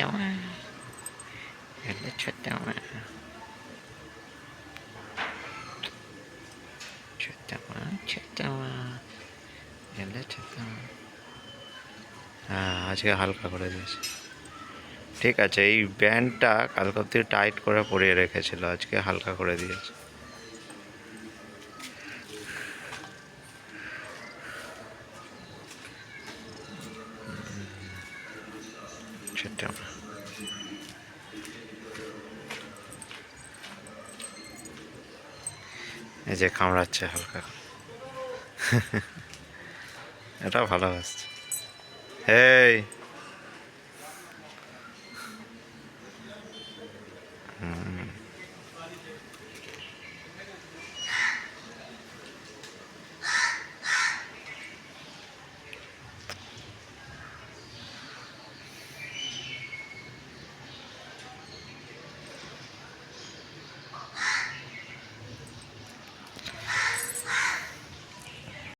মা গেলে ছোট্ট মা ছোট্ট মা ছোট্ট মা গেলে ছোট্ট মা হ্যাঁ আজকে হালকা করে দিয়েছে। ঠিক আছে এই ব্যান্ডটা কালকে অব্দি টাইট করে পরিয়ে রেখেছিল। আজকে হালকা করে দিয়েছে। সেটা আমরা এই যে কামড়াচ্ছে হালকা এটা ভালো আসছে এই